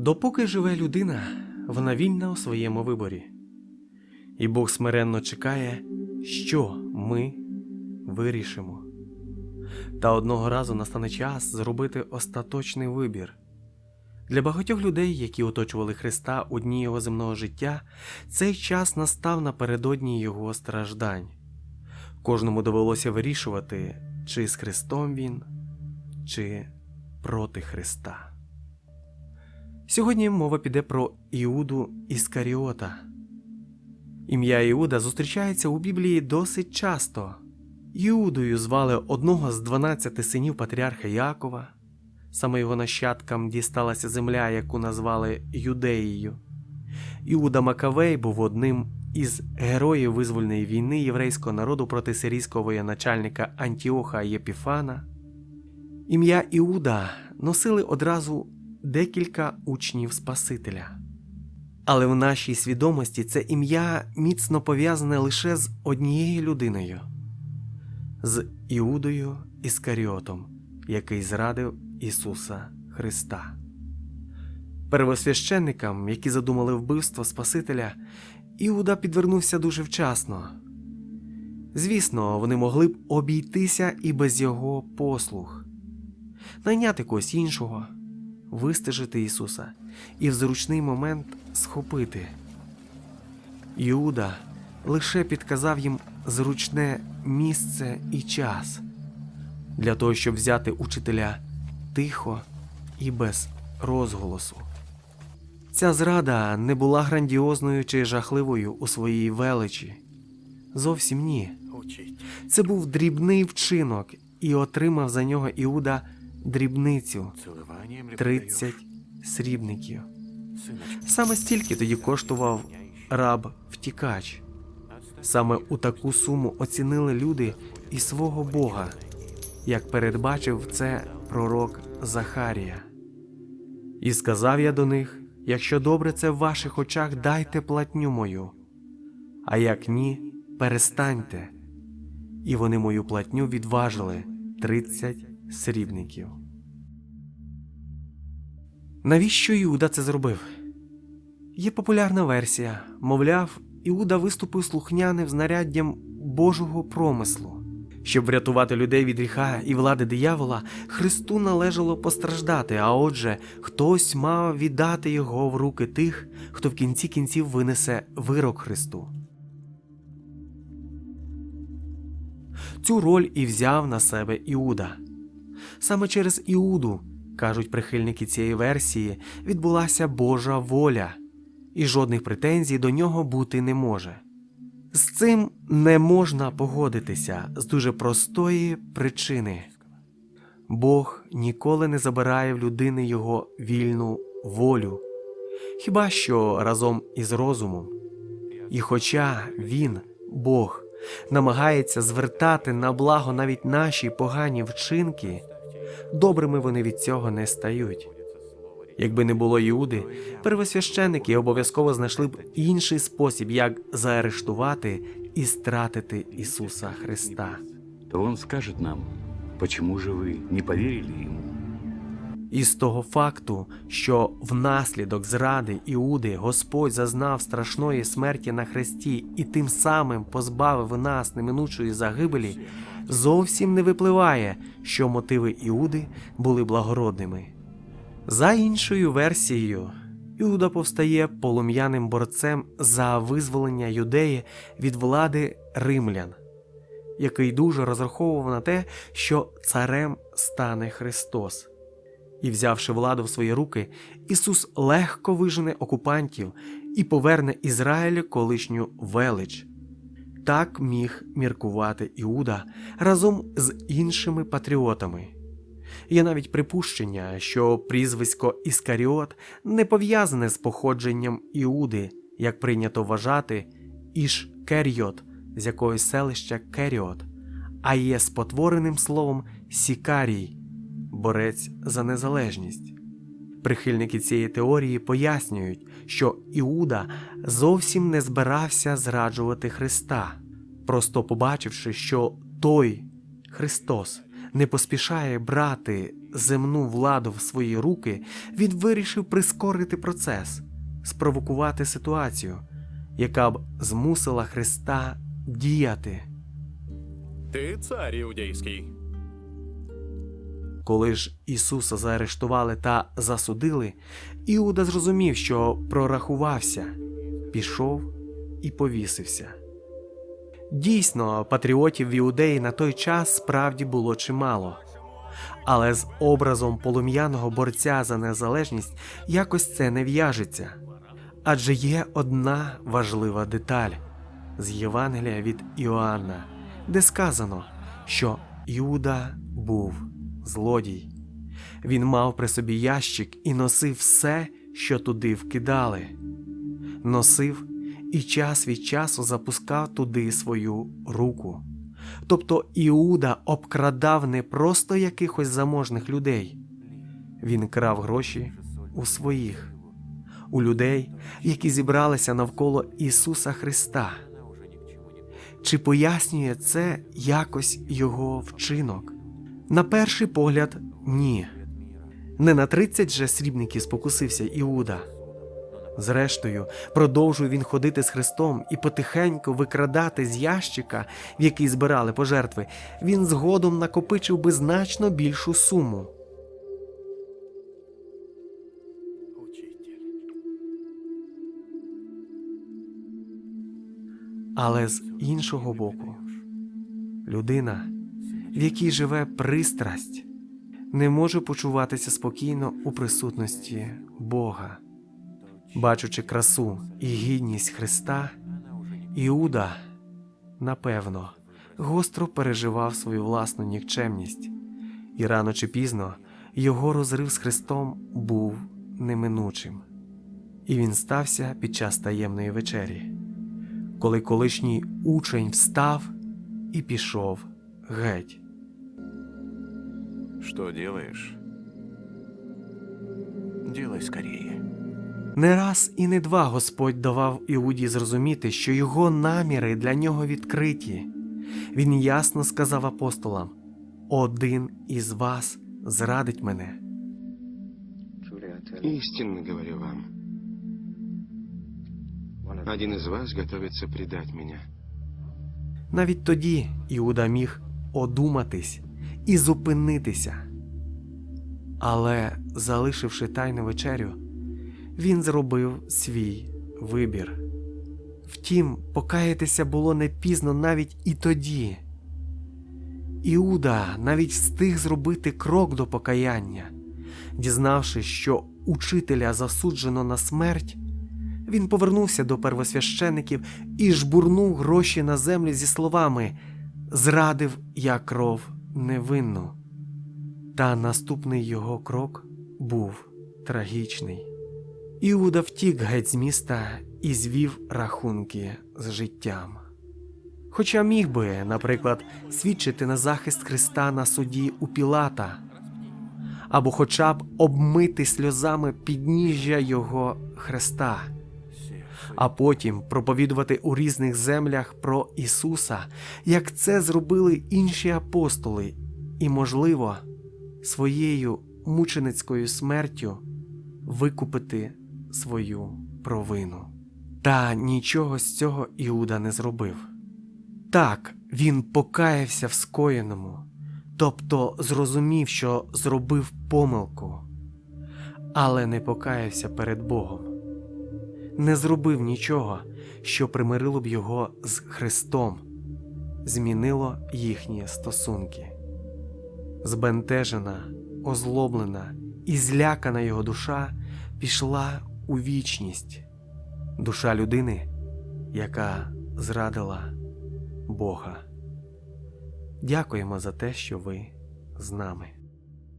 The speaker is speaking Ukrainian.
Допоки живе людина, вона вільна у своєму виборі. І Бог смиренно чекає, що ми вирішимо. Та одного разу настане час зробити остаточний вибір. Для багатьох людей, які оточували Христа у дні його земного життя, цей час настав напередодні його страждань. Кожному довелося вирішувати, чи з Христом він, чи проти Христа. Сьогодні мова піде про Іуду Іскаріота. Ім'я Іуда зустрічається у Біблії досить часто. Іудою звали одного з 12 синів патріарха Якова. Саме його нащадкам дісталася земля, яку назвали Юдеєю. Іуда Макавей був одним із героїв визвольної війни єврейського народу проти сирійського воєначальника Антіоха Єпіфана. Ім'я Іуда носили одразу декілька учнів Спасителя. Але в нашій свідомості це ім'я міцно пов'язане лише з однією людиною з Іудою Іскаріотом, який зрадив Ісуса Христа. Первосвященникам, які задумали вбивство Спасителя, Іуда підвернувся дуже вчасно. Звісно, вони могли б обійтися і без його послуг, найняти когось іншого, вистежити Ісуса і в зручний момент схопити. Іуда лише підказав їм зручне місце і час для того, щоб взяти учителя тихо і без розголосу. Ця зрада не була грандіозною чи жахливою у своїй величі. Зовсім ні. Це був дрібний вчинок, і отримав за нього Іуда дрібницю 30 срібників. Саме стільки тоді коштував раб втікач. Саме у таку суму оцінили люди і свого Бога, як передбачив це пророк Захарія. І сказав я до них: якщо добре це в ваших очах, дайте платню мою, а як ні, перестаньте. І вони мою платню відважили 30 срібників. Навіщо Іуда це зробив? Є популярна версія, мовляв, Іуда виступив слухняним знаряддям Божого промислу. Щоб врятувати людей від гріха і влади диявола, Христу належало постраждати, а отже, хтось мав віддати його в руки тих, хто в кінці кінців винесе вирок Христу. Цю роль і взяв на себе Іуда. Саме через Іуду, кажуть прихильники цієї версії, відбулася Божа воля, і жодних претензій до нього бути не може. З цим не можна погодитися з дуже простої причини. Бог ніколи не забирає в людини його вільну волю, хіба що разом із розумом. І хоча він, Бог, намагається звертати на благо навіть наші погані вчинки, добрими вони від цього не стають. Якби не було Іуди, первосвященики обов'язково знайшли б інший спосіб, як заарештувати і стратити Ісуса Христа. то він скаже нам, чому ж ви не повірили ему? Із того факту, що внаслідок зради Іуди Господь зазнав страшної смерті на хресті і тим самим позбавив нас неминучої загибелі, зовсім не випливає, що мотиви Іуди були благородними. За іншою версією, Іуда повстає полум'яним борцем за визволення юдеї від влади римлян, який дуже розраховував на те, що царем стане Христос. І, взявши владу в свої руки, Ісус легко вижене окупантів і поверне Ізраїлю колишню велич. Так міг міркувати Іуда разом з іншими патріотами. Є навіть припущення, що прізвисько Іскаріот не пов'язане з походженням Іуди, як прийнято вважати, Іш Керіот з якогось селища Керіот, а є спотвореним словом Сікарій, борець за незалежність. Прихильники цієї теорії пояснюють, що Іуда зовсім не збирався зраджувати Христа, просто побачивши, що той Христос не поспішає брати земну владу в свої руки, він вирішив прискорити процес, спровокувати ситуацію, яка б змусила Христа діяти. Ти цар іудейський. Коли ж Ісуса заарештували та засудили, Іуда зрозумів, що прорахувався, пішов і повісився. Дійсно, патріотів в Іудеї на той час справді було чимало. Але з образом полум'яного борця за незалежність якось це не в'яжеться. Адже є одна важлива деталь з Євангелія від Іоанна, де сказано, що Іуда був злодій. Він мав при собі ящик і носив все, що туди вкидали. Носив і час від часу запускав туди свою руку. Тобто Іуда обкрадав не просто якихось заможних людей, він крав гроші у своїх, у людей, які зібралися навколо Ісуса Христа. Чи пояснює це якось його вчинок? На перший погляд, ні. Не на 30 же срібників спокусився Іуда. Зрештою, продовжує він ходити з Христом і потихеньку викрадати з ящика, в який збирали пожертви, він згодом накопичив би значно більшу суму. Але з іншого боку, людина, в якій живе пристрасть, не може почуватися спокійно у присутності Бога. Бачучи красу і гідність Христа, Іуда, напевно, гостро переживав свою власну нікчемність, і рано чи пізно його розрив з Христом був неминучим. І він стався під час таємної вечері коли колишній учень встав і пішов геть. Что делаешь? Делай скорее. Не раз і не два Господь давав Іуді зрозуміти, що його наміри для нього відкриті. Він ясно сказав апостолам: один із вас зрадить мене. Истинно говорю вам, один из вас готовится предать меня. Навіть тоді Іуда міг одуматись і зупинитися. Але, залишивши тайну вечерю, він зробив свій вибір. Втім, покаятися було не пізно навіть і тоді. Іуда навіть встиг зробити крок до покаяння, дізнавшись, що учителя засуджено на смерть, він повернувся до первосвящеників і жбурнув гроші на землю зі словами Зрадив я кров невинну. Та наступний його крок був трагічний. Іуда втік геть з міста і звів рахунки з життям. Хоча міг би, наприклад, свідчити на захист Христа на суді у Пілата, або хоча б обмити сльозами підніжжя його хреста а потім проповідувати у різних землях про Ісуса, як це зробили інші апостоли, і, можливо, своєю мученицькою смертю викупити свою провину. Та нічого з цього Іуда не зробив. Так, він покаявся в скоєному, тобто зрозумів, що зробив помилку, але не покаявся перед Богом не зробив нічого, що примирило б його з Христом, змінило їхні стосунки. Збентежена, озлоблена і злякана його душа пішла у вічність, душа людини, яка зрадила Бога. Дякуємо за те, що ви з нами.